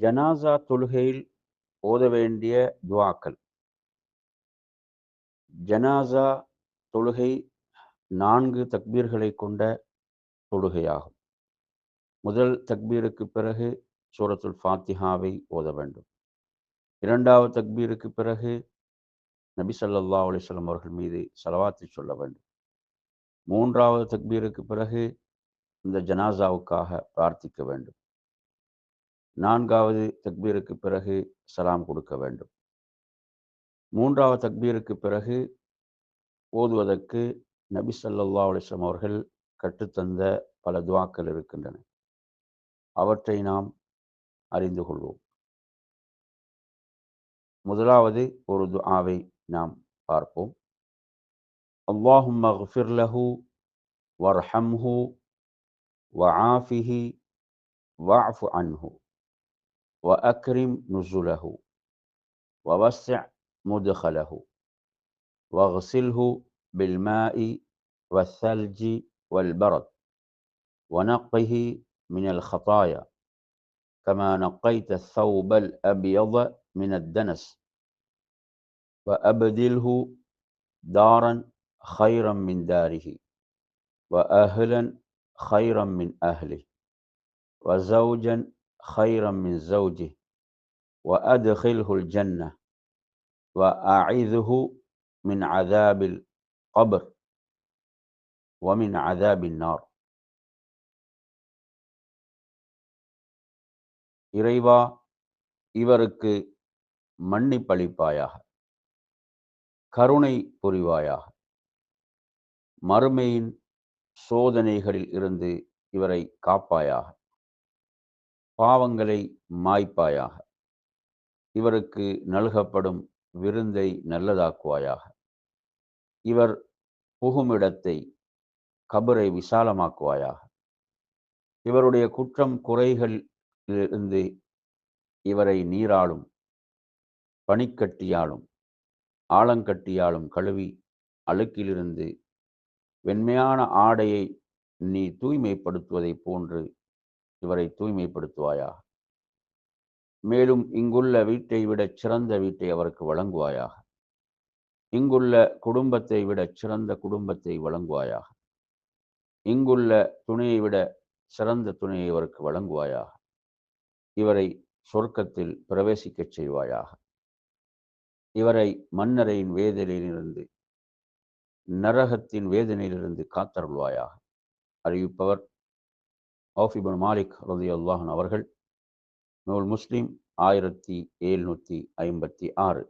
ஜனாசா தொழுகையில் ஓத வேண்டிய துவாக்கள். ஜனாசா தொழுகை நான்கு தக்பீர்களை கொண்ட தொழுகையாகும். முதல் தக்பீருக்கு பிறகு சூரத்துல் ஃபாத்திஹாவை ஓத வேண்டும். இரண்டாவது தக்பீருக்கு பிறகு நபி சல்லா அலிஸ்லாம் அவர்கள் மீது செலவாத்தி சொல்ல வேண்டும். மூன்றாவது தக்பீருக்கு பிறகு இந்த ஜனாசாவுக்காக பிரார்த்திக்க வேண்டும். நான்காவது தக்பீருக்கு பிறகு சலாம் கொடுக்க வேண்டும். மூன்றாவது தக்பீருக்கு பிறகு ஓதுவதற்கு நபி சல்லா அலிஸ்லாம் அவர்கள் கற்றுத்தந்த பல துவாக்கள் இருக்கின்றன. அவற்றை நாம் அறிந்து கொள்வோம். முதலாவது ஒரு துஆவை நாம் பார்ப்போம். அல்லாஹும் மஃபிர் லஹு வர்ஹம்ஹு வஆஃபிஹி வஅஃபு அன்ஹு. وأكرم نزله. ووسع مدخله. واغسله بالماء والثلج والبرد. ونقه من الخطايا. كما نقيت الثوب الأبيض من الدنس. وأبدله دارا خيرا من داره. وأهلا خيرا من أهله. وزوجا خيرا من زوجه وأدخله الجنة وأعذه من عذاب القبر ومن عذاب النار இறைவா இவருக்கு மன்னிப்பளிப்பாயாக கருணை புரிவாயாக மறுமையின் சோதனைகளில் இருந்து இவரை காப்பாயாக பாவங்களை மாய்ப்பாயாக. இவருக்கு நல்கப்படும் விருந்தை நல்லதாக்குவாயாக. இவர் புகுமிடத்தை கபரை விசாலமாக்குவாயாக. இவருடைய குற்றம் குறைகளிலிருந்து இவரை நீராலும் பனிக்கட்டியாலும் ஆழங்கட்டியாலும் கழுவி அழுக்கிலிருந்து வெண்மையான ஆடையை நீ தூய்மைப்படுத்துவதைப் போன்று இவரை தூய்மைப்படுத்துவாயாக மேலும் இங்குள்ள வீட்டை விட சிறந்த வீட்டை அவருக்கு வழங்குவாயாக இங்குள்ள குடும்பத்தை விட சிறந்த குடும்பத்தை வழங்குவாயாக இங்குள்ள துணையை விட சிறந்த துணையை அவருக்கு வழங்குவாயாக இவரை சொர்க்கத்தில் பிரவேசிக்கச் செய்வாயாக இவரை மன்னரையின் வேதனையிலிருந்து நரகத்தின் வேதனையிலிருந்து காத்தருள்வாயாக அறிவிப்பவர் ஆஃபிபன் மாலிக் ரதி அல்லாஹன் அவர்கள் நூல் முஸ்லீம் ஆயிரத்தி எழுநூற்றி ஐம்பத்தி ஆறு.